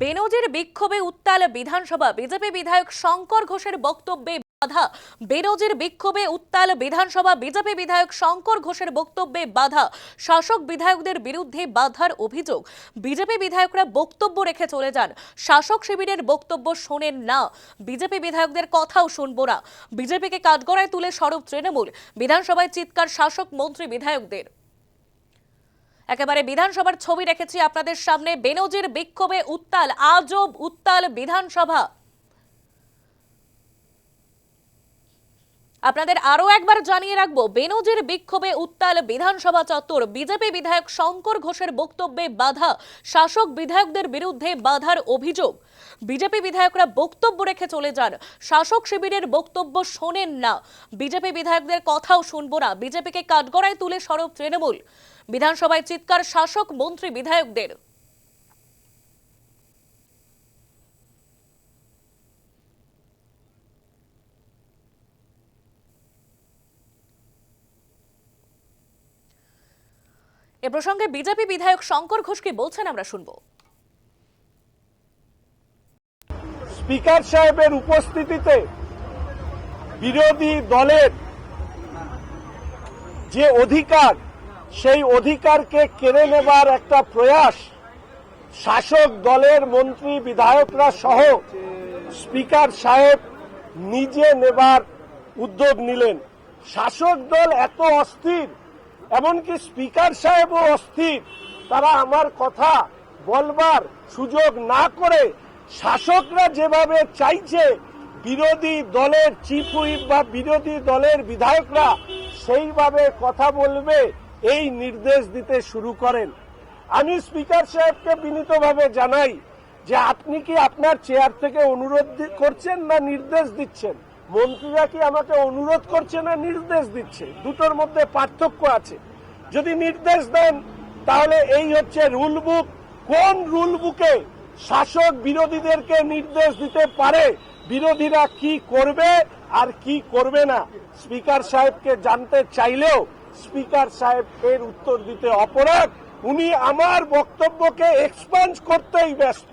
বেনজির বিক্ষোভে উত্তাল বিধানসভা। বিজেপি বিধায়ক শঙ্কর ঘোষের বক্তব্যে বাধা। বেনজির বিক্ষোভে উত্তাল বিধানসভা। বিজেপি বিধায়ক শঙ্কর ঘোষের বক্তব্যে বাধা। শাসক বিধায়কদের বিরুদ্ধে বাধার অভিযোগ। বিজেপি বিধায়করা বক্তব্য রেখে চলে যান। শাসক শিবিরের বক্তব্য শোনেন না। বিজেপি বিধায়কদের কথাও শুনব না। বিজেপিকে কাঠগড়ায় তুলে সরব তৃণমূল। বিধানসভায় চিৎকার শাসক মন্ত্রী বিধায়কদের। একেবারে বিধানসভার ছবি রেখেছি আপনাদের সামনে। বেনজির বিক্ষোভে উত্তাল আজব উত্তাল বিধানসভা। আপনাদের আরও একবার জানিয়ে রাখব, বেনজির বিক্ষোভে উত্তাল বিধানসভা চত্বর। বিজেপি বিধায়ক শঙ্কর ঘোষের বক্তব্যে বাধা, শাসক বিধায়কদের বিরুদ্ধে বাধার অভিযোগ। বিজেপি বিধায়করা বক্তব্য রেখে চলে যান। শাসক শিবিরের বক্তব্য শোনেন না। বিজেপি বিধায়কদের কথাও শুনব না। বিজেপিকে কাঠগড়ায় তুলে সরব তৃণমূল। বিধানসভায় চিৎকার শাসক মন্ত্রী বিধায়কদের। এ প্রসঙ্গে বিজেপি বিধায়ক শঙ্কর ঘোষ বলছেন, আমরা শুনব। স্পিকার সাহেবের উপস্থিতিতে বিরোধী দলের যে অধিকার, সেই অধিকারকে কেড়ে নেবার একটা প্রয়াস শাসক দলের মন্ত্রী বিধায়করা সহ স্পিকার সাহেব নিজে নেবার উদ্যোগ নিলেন। শাসক দল এত অস্থির এমনকি স্পিকার সাহেবও অস্থির। তারা আমার কথা বলবার সুযোগ না করে শাসকরা যেভাবে চাইছে, বিরোধী দলের চিফ হুইপ বা বিরোধী দলের বিধায়করা সেইভাবে কথা বলবে, এই নির্দেশ দিতে শুরু করেন। আমি স্পিকার সাহেবকে বিনীতভাবে জানাই যে আপনি কি আপনার চেয়ার থেকে অনুরোধ করছেন না নির্দেশ দিচ্ছেন? মন্ত্রীরা কি আমাকে অনুরোধ করছে না নির্দেশ দিচ্ছে? দুটোর মধ্যে পার্থক্য আছে। যদি নির্দেশ দেন, তাহলে এই হচ্ছে রুল বুক কোন রুল বুকে শাসক বিরোধীদেরকে নির্দেশ দিতে পারে? বিরোধীরা কি করবে আর কি করবে না? স্পিকার সাহেবকে জানতে চাইলেও স্পিকার সাহেব এর উত্তর দিতে অপরাধ। উনি আমার বক্তব্যকে এক্সপান্স করতেই ব্যস্ত।